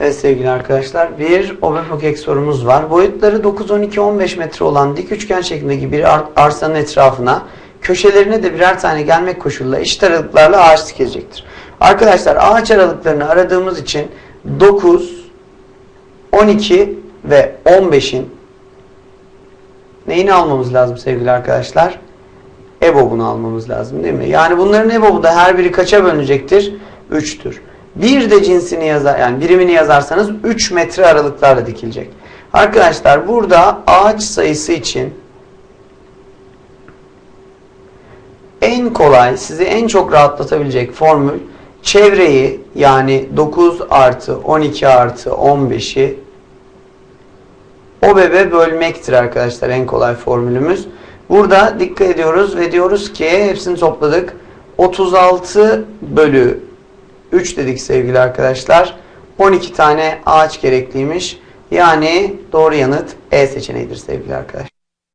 Evet sevgili arkadaşlar bir OBEPOKEK sorumuz var. Boyutları 9, 12, 15 metre olan dik üçgen şeklindeki bir ar- arsanın etrafına köşelerine de birer tane gelmek koşuluyla eşit aralıklarla ağaç dikilecektir. Arkadaşlar ağaç aralıklarını aradığımız için 9, 12 ve 15'in neyini almamız lazım sevgili arkadaşlar? EBOB'unu almamız lazım değil mi? Yani bunların EBOB'u da her biri kaça bölünecektir? 3'tür. Bir de cinsini yazar, yani birimini yazarsanız 3 metre aralıklarla dikilecek. Arkadaşlar burada ağaç sayısı için en kolay, sizi en çok rahatlatabilecek formül çevreyi yani 9 artı 12 artı 15'i o bebe bölmektir arkadaşlar en kolay formülümüz. Burada dikkat ediyoruz ve diyoruz ki hepsini topladık. 36 bölü 3 dedik sevgili arkadaşlar. 12 tane ağaç gerekliymiş. Yani doğru yanıt E seçeneğidir sevgili arkadaşlar.